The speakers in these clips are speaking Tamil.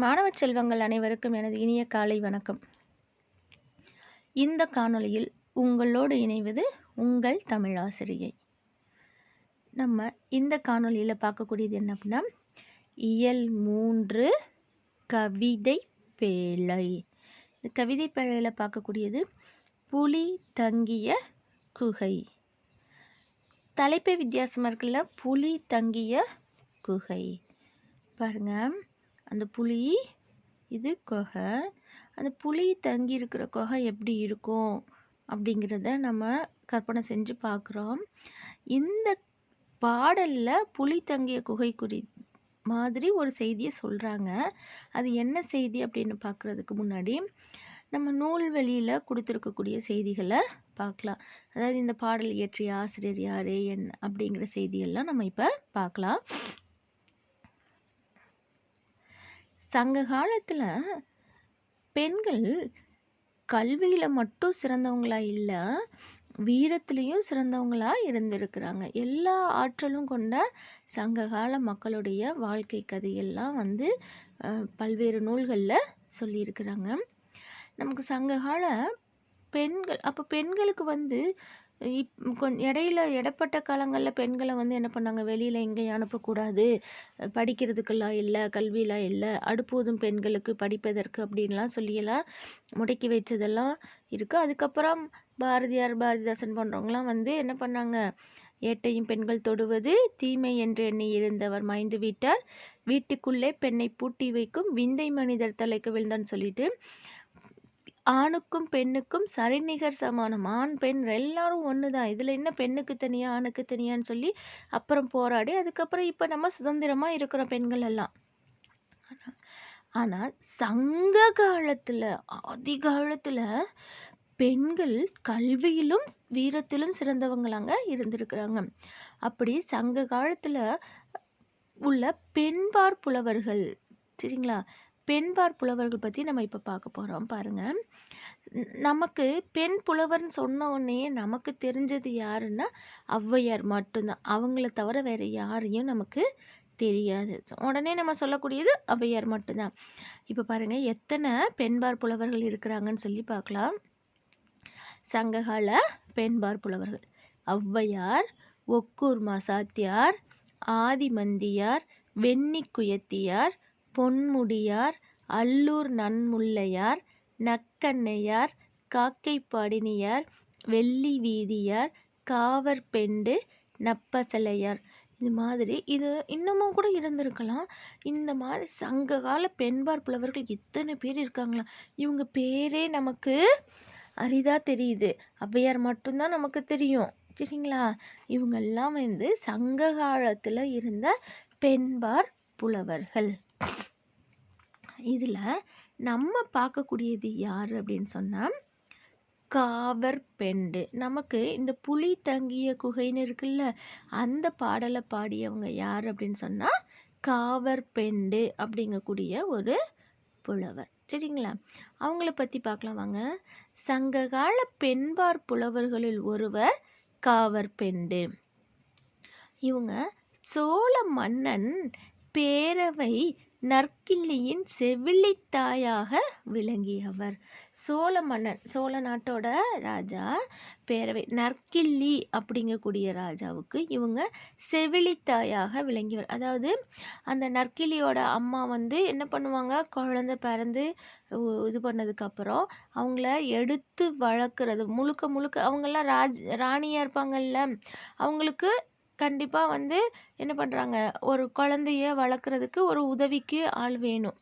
மாணவ செல்வங்கள் அனைவருக்கும் எனது இனிய காலை வணக்கம். இந்த காணொளியில் உங்களோடு இணைவது உங்கள் தமிழாசிரியை நம்ம இந்த காணொளியில் பார்க்கக்கூடியது என்ன அப்படின்னா இயல் மூன்று கவிதை பேழை. இந்த கவிதை பேழையில் பார்க்கக்கூடியது புலி தங்கிய குகை. தலைப்பே வித்தியாசமாக இருக்குல்ல புலி தங்கிய குகை. பாருங்கள் அந்த புலி இது குகை. அந்த புலி தங்கி இருக்கிற குகை எப்படி இருக்கும் அப்படிங்கிறத நம்ம கற்பனை செஞ்சு பார்க்குறோம். இந்த பாடலில் புலி தங்கிய குகை குறி மாதிரி ஒரு செய்தியை சொல்கிறாங்க அது என்ன செய்தி அப்படின்னு பார்க்குறதுக்கு முன்னாடி நம்ம நூல்வெளியில் கொடுத்துருக்கக்கூடிய செய்திகளை பார்க்கலாம். அதாவது இந்த பாடல் இயற்றிய ஆசிரியர் யார் என் அப்படிங்கிற செய்தியெல்லாம் நம்ம இப்போ பார்க்கலாம். சங்க காலத்தில் பெண்கள் கல்வியில் மட்டும் சிறந்தவங்களா இல்லை வீரத்துலேயும் சிறந்தவங்களா இருந்திருக்கிறாங்க. எல்லா ஆற்றலும் கொண்ட சங்ககால மக்களுடைய வாழ்க்கை கதையெல்லாம் வந்து பல்வேறு நூல்களில் சொல்லியிருக்கிறாங்க. நமக்கு சங்ககால பெண்கள் அப்போ பெண்களுக்கு வந்து இப் கொஞ்சம் இடையில இடைப்பட்ட காலங்களில் பெண்களை வந்து என்ன பண்ணாங்க? வெளியில் எங்கேயும் அனுப்பக்கூடாது. படிக்கிறதுக்கெல்லாம் இல்லை கல்வியெலாம் இல்லை அடுப்போதும் பெண்களுக்கு படிப்பதற்கு அப்படின்லாம் சொல்லியெல்லாம் முடக்கி வச்சதெல்லாம் இருக்குது அதுக்கப்புறம் பாரதியார் பாரதிதாசன் போன்றவங்களாம் வந்து என்ன பண்ணாங்க? ஏட்டையும் பெண்கள் தொடுவது தீமை என்று எண்ணி இருந்தவர் மாய்ந்து விட்டார். வீட்டுக்குள்ளே பெண்ணை பூட்டி வைக்கும் விந்தை மனிதர் தலைக்கு விழுந்தான்னு சொல்லிட்டு ஆணுக்கும் பெண்ணுக்கும் சரிநிகர் சமானம் ஆண் பெண் எல்லாரும் ஒன்று தான் இதில் என்ன பெண்ணுக்கு தனியாக ஆணுக்கு தனியான்னு சொல்லி அப்புறம் போராடி அதுக்கப்புறம் இப்போ நம்ம சுதந்திரமாக இருக்கிறோம் பெண்கள் எல்லாம். ஆனால் சங்க காலத்தில் அதிகாலத்தில் பெண்கள் கல்வியிலும் வீரத்திலும் சிறந்தவங்களாங்க இருந்திருக்கிறாங்க. அப்படி சங்க காலத்தில் உள்ள பெண்பார் புலவர்கள் சரிங்களா? பெண்பார் புலவர்கள் பற்றி நம்ம இப்போ பார்க்க போகிறோம் பாருங்கள் நமக்கு பெண் புலவர்னு சொன்ன உடனே நமக்கு தெரிஞ்சது யாருன்னா ஔவையார் மட்டும்தான். அவங்கள தவிர வேறு யாரையும் நமக்கு தெரியாது. உடனே நம்ம சொல்லக்கூடியது ஔவையார் மட்டும்தான். இப்போ பாருங்கள் எத்தனை பெண்பார் புலவர்கள் இருக்கிறாங்கன்னு சொல்லி பார்க்கலாம் சங்ககால பெண்பார் புலவர்கள். ஔவையார் ஒக்கூர் மாசாத்தியார் ஆதிமந்தியார் வெண்ணி குயத்தியார் பொன்முடியார் அல்லூர் நன்முல்லையார் நக்கண்ணையார் காக்கைப்பாடினியார் வெள்ளி வீதியார் காவற்பெண்டு நப்பசலையார். இது மாதிரி இது இன்னமும் கூட இருந்திருக்கலாம். இந்த மாதிரி சங்க கால பெண்பார் புலவர்கள் இத்தனை பேர் இருக்காங்களா இவங்க பேரே நமக்கு அரிதாக தெரியுது. ஔவையார் மட்டும்தான் நமக்கு தெரியும். சரிங்களா? இவங்கெல்லாம் வந்து சங்க காலத்தில் இருந்த பெண்பார் புலவர்கள். இதில் நம்ம பார்க்கக்கூடியது யார் அப்படின்னு சொன்னால் காவர் பெண்டு. நமக்கு இந்த புலி தங்கிய குகைன்னு இருக்குல்ல அந்த பாடலை பாடியவங்க யார் அப்படின்னு சொன்னால் காவர் பெண்டு அப்படிங்கக்கூடிய ஒரு புலவர். சரிங்களா? அவங்கள பற்றி பார்க்கலாம் வாங்க. சங்ககால பெண்பார் புலவர்களில் ஒருவர் காவர் பெண்டு. இவங்க சோழ மன்னன் பேரவை நற்கிள்ளியின் செவிலித்தாயாக விளங்கியவர். சோழ மன்னன் சோழ நாட்டோட ராஜா பேரவை நற்கிள்ளி அப்படிங்கக்கூடிய ராஜாவுக்கு இவங்க செவிலித்தாயாக விளங்கியவர். அதாவது அந்த நற்கிள்ளியோட அம்மா வந்து என்ன பண்ணுவாங்க? குழந்த பிறந்து இது பண்ணதுக்கப்புறம் அவங்கள எடுத்து வளர்க்குறது. முழுக்க முழுக்க அவங்கெல்லாம் ராஜ் ராணியாக இருப்பாங்கல்ல. அவங்களுக்கு கண்டிப்பாக வந்து என்ன பண்ணுறாங்க ஒரு குழந்தைய வளர்க்குறதுக்கு ஒரு உதவிக்கு ஆள் வேணும்.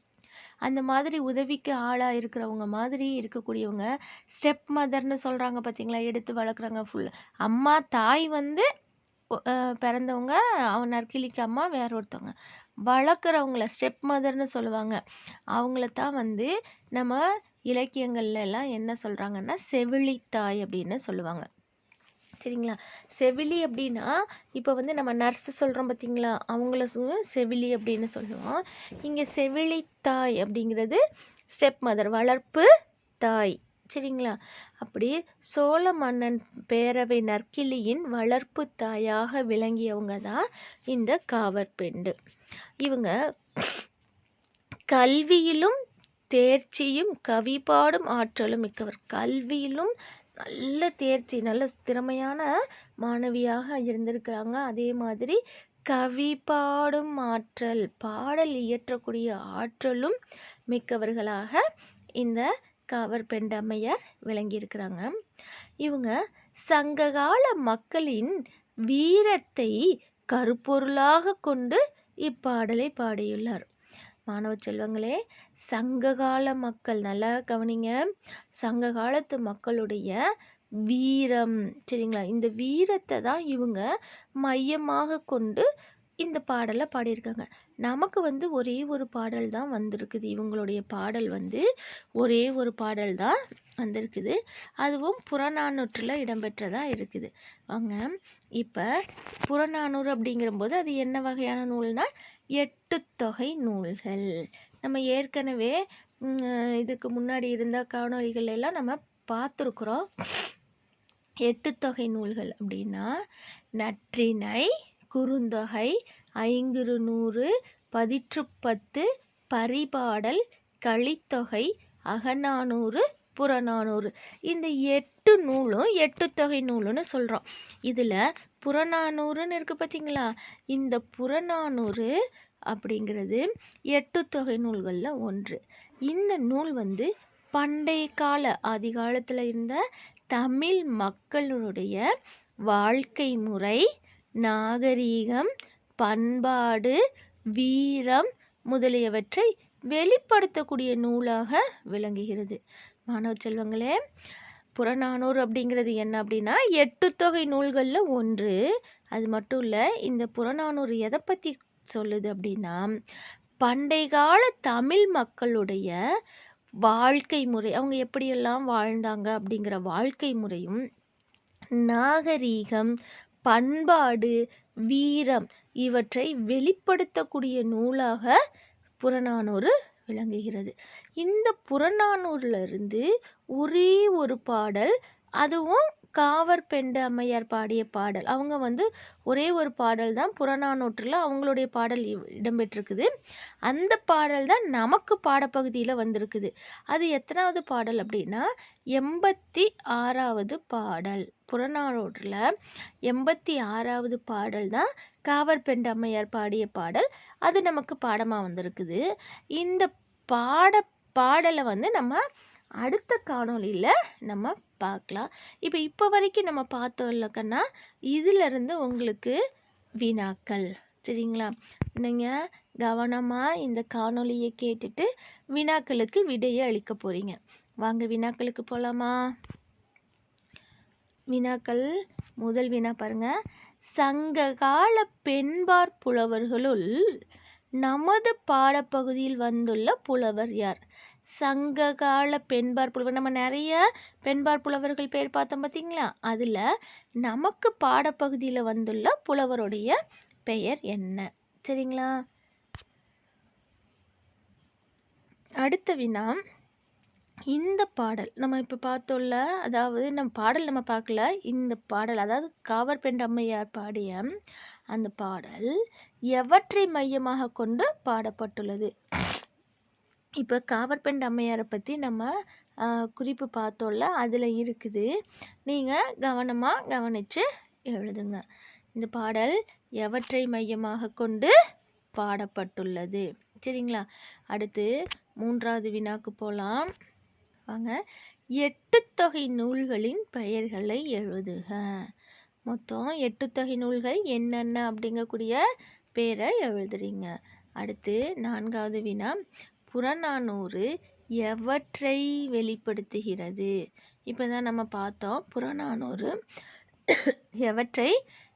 அந்த மாதிரி உதவிக்கு ஆளாக இருக்கிறவங்க மாதிரி இருக்கக்கூடியவங்க ஸ்டெப் மதர்னு சொல்கிறாங்க பார்த்தீங்களா எடுத்து வளர்க்குறாங்க ஃபுல் அம்மா தாய் வந்து பிறந்தவங்க அவன் நற்கிளிக்கு அம்மா வேற ஒருத்தவங்க. வளர்க்குறவங்கள ஸ்டெப் மதர்னு சொல்லுவாங்க. அவங்கள தான் வந்து நம்ம இலக்கியங்கள்ல எல்லாம் என்ன சொல்கிறாங்கன்னா செவிலித்தாய் அப்படின்னு சொல்லுவாங்க. சரிங்களா? செவிலி அப்படின்னா இப்போ வந்து நம்ம நர்ஸு சொல்கிறோம் பார்த்தீங்களா அவங்கள செவிலி அப்படின்னு சொல்லுவோம். இங்கே செவிலி தாய் அப்படிங்கிறது ஸ்டெப் மதர் வளர்ப்பு தாய். சரிங்களா? அப்படி சோழ மன்னன் பேரவை நற்கிளியின் வளர்ப்பு தாயாக விளங்கியவங்க தான் இந்த காவற்பெண்டு இவங்க கல்வியிலும் தேர்ச்சியும் கவிபாடும் ஆற்றலும் மிக்கவர். கல்வியிலும் நல்ல தேர்ச்சி நல்ல திறமையான மாணவியாக இருந்திருக்கிறாங்க. அதே மாதிரி கவி பாடும் ஆற்றல் பாடல் இயற்றக்கூடிய ஆற்றலும் மிக்கவர்களாக இந்த காவர் பெண்டம்மையார் விளங்கியிருக்கிறாங்க. இவங்க சங்ககால மக்களின் வீரத்தை கருப்பொருளாக கொண்டு இப்பாடலை பாடியுள்ளார். மாணவ செல்வங்களே சங்ககால மக்கள் நல்லா கவனிங்க. சங்க காலத்து மக்களுடைய வீரம் சரிங்களா? இந்த வீரத்தை தான் இவங்க மையமாக கொண்டு இந்த பாடலை பாடியிருக்காங்க. நமக்கு வந்து ஒரே ஒரு பாடல் தான் வந்திருக்குது. இவங்களுடைய பாடல் வந்து ஒரே ஒரு பாடல் தான் வந்திருக்குது. அதுவும் புறநானூற்றில் இடம்பெற்றதாக இருக்குது. வாங்க இப்போ புறநானூறு அப்படிங்கிறபோது அது என்ன வகையான நூல்னால் எட்டு தொகை நூல்கள். நம்ம ஏற்கனவே இதுக்கு முன்னாடி இருந்த காணொலிகள் எல்லாம் நம்ம பார்த்துருக்குறோம். எட்டு தொகை நூல்கள் அப்படின்னா நற்றினை குறுந்தொகை ஐங்குறு நூறு பதிற்றுப்பத்து பரிபாடல் களித்தொகை அகநானூறு புறநானூறு. இந்த எட்டு நூலும் எட்டு தொகை நூலுன்னு சொல்கிறோம் இதில் புறநானூறுன்னு இருக்குது பார்த்தீங்களா இந்த புறநானூறு அப்படிங்கிறது எட்டு தொகை நூல்களில் ஒன்று. இந்த நூல் வந்து பண்டைய கால ஆதிகாலத்தில் இருந்த தமிழ் மக்களுடைய வாழ்க்கை முறை நாகரீகம் பண்பாடு வீரம் முதலியவற்றை வெளிப்படுத்தக்கூடிய நூலாக விளங்குகிறது. மாணவ செல்வங்களே புறநானூறு அப்படிங்கிறது என்ன அப்படின்னா எட்டு தொகை நூல்களில் ஒன்று. அது மட்டும் இல்லை இந்த புறநானூறு எதை பற்றி சொல்லுது அப்படின்னா பண்டை கால தமிழ் மக்களுடைய வாழ்க்கை முறை அவங்க எப்படியெல்லாம் வாழ்ந்தாங்க அப்படிங்கிற வாழ்க்கை முறையும் நாகரீகம் பண்பாடு வீரம் இவற்றை வெளிப்படுத்தக்கூடிய நூலாக புறநானூறு விளங்குகிறது. இந்த புறநானூரிலிருந்து ஒரே ஒரு பாடல் அதுவும் காவர் பெண்டு அம்மையார் பாடிய பாடல். அவங்க வந்து ஒரே ஒரு பாடல் தான் புறநானூற்றில் அவங்களுடைய பாடல் இடம்பெற்றிருக்குது. அந்த பாடல் தான் நமக்கு பாடப்பகுதியில் வந்திருக்குது. அது எத்தனாவது பாடல் அப்படின்னா எண்பத்தி ஆறாவது பாடல். புறநானூற்றில் எண்பத்தி ஆறாவது பாடல் தான் காவர் பெண்டு அம்மையார் பாடிய பாடல். அது நமக்கு பாடமாக வந்திருக்குது. இந்த பாட பாடலை வந்து நம்ம அடுத்த காணொலியில் நம்ம பார்க்கலாம். இப்போ இப்போ வரைக்கும் நம்ம பார்த்தோம் இல்லைக்கன்னா இதிலிருந்து உங்களுக்கு வினாக்கள். சரிங்களா? நீங்கள் கவனமாக இந்த காணொலியை கேட்டுட்டு வினாக்களுக்கு விடையை அளிக்க போகிறீங்க வாங்க வினாக்களுக்கு போகலாமா வினாக்கள் முதல் வினா பாருங்கள் சங்ககால பெண்பார் புலவர்களுள் நமது பாடப்பகுதியில் வந்துள்ள புலவர் யார்? சங்ககால பெண்பார் புலவர். நம்ம நிறைய பெண்பார் புலவர்கள் பேர் பார்த்தோம் பார்த்தீங்களா? அதில் நமக்கு பாடப்பகுதியில் வந்துள்ள புலவருடைய பெயர் என்ன? சரிங்களா? அடுத்த வினா. இந்த பாடல் நம்ம இப்போ பார்த்தோம்ல அதாவது நம்ம பாடல் நம்ம பார்க்கல இந்த பாடல் அதாவது காவர் பெண் அம்மையார் பாடிய அந்த பாடல் எவற்றை மையமாக கொண்டு பாடப்பட்டுள்ளது? இப்போ காவற்பெண் அம்மையாரை பற்றி நம்ம குறிப்பு பார்த்தோம்ல அதில் இருக்குது. நீங்கள் கவனமாக கவனித்து எழுதுங்க. இந்த பாடல் எவற்றை மையமாக கொண்டு பாடப்பட்டுள்ளது? சரிங்களா? அடுத்து மூன்றாவது வினாக்கு போகலாம் வாங்க எட்டு தொகை நூல்களின் பெயர்களை எழுதுக. மொத்தம் எட்டு தொகை நூல்கள் என்னென்ன அப்படிங்கக்கூடிய பேரை எழுதுறீங்க. அடுத்து நான்காவது வினா புறநானூறு எவற்றை வெளிப்படுத்துகிறது? இப்போ தான் நம்ம பார்த்தோம் புறநானூறு எவற்றை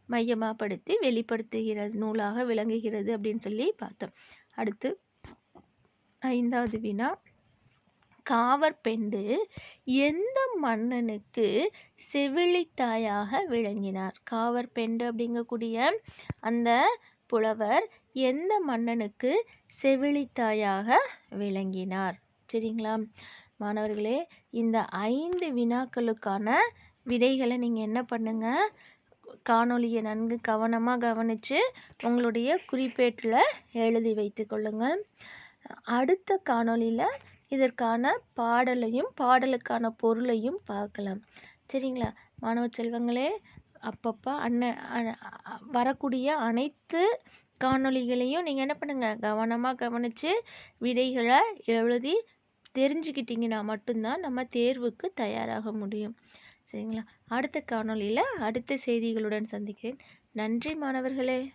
மையமாகப்படுத்தி வெளிப்படுத்துகிறது நூலாக விளங்குகிறது அப்படின்னு சொல்லி பார்த்தோம். அடுத்து ஐந்தாவது வினா காவற்பெண்டு எந்த மன்னனுக்கு செவிலித்தாயாக விளங்கினார்? காவற்பெண்டு அப்படிங்கக்கூடிய அந்த புலவர் எந்த மன்னனுக்கு செவிலித்தாயாக விளங்கினார்? சரிங்களா? மாணவர்களே இந்த ஐந்து வினாக்களுக்கான விடைகளை நீங்கள் என்ன பண்ணுங்கள் காணொலியை நன்கு கவனமாக கவனித்து உங்களுடைய குறிப்பேட்டில் எழுதி வைத்து கொள்ளுங்கள். அடுத்த காணொளியில் இதற்கான பாடலையும் பாடலுக்கான பொருளையும் பார்க்கலாம். சரிங்களா? மாணவ செல்வங்களே அப்பப்போ அண்ணன் அ- வரக்கூடிய அனைத்து காணொளிகளையும் நீங்கள் என்ன பண்ணுங்கள் கவனமாக கவனித்து விடைகளை எழுதி தெரிஞ்சுக்கிட்டிங்கன்னா மட்டும்தான் நம்ம தேர்வுக்கு தயாராக முடியும். சரிங்களா? அடுத்த காணொளியில் அடுத்த செய்திகளுடன் சந்திக்கிறேன். நன்றி மாணவர்களே.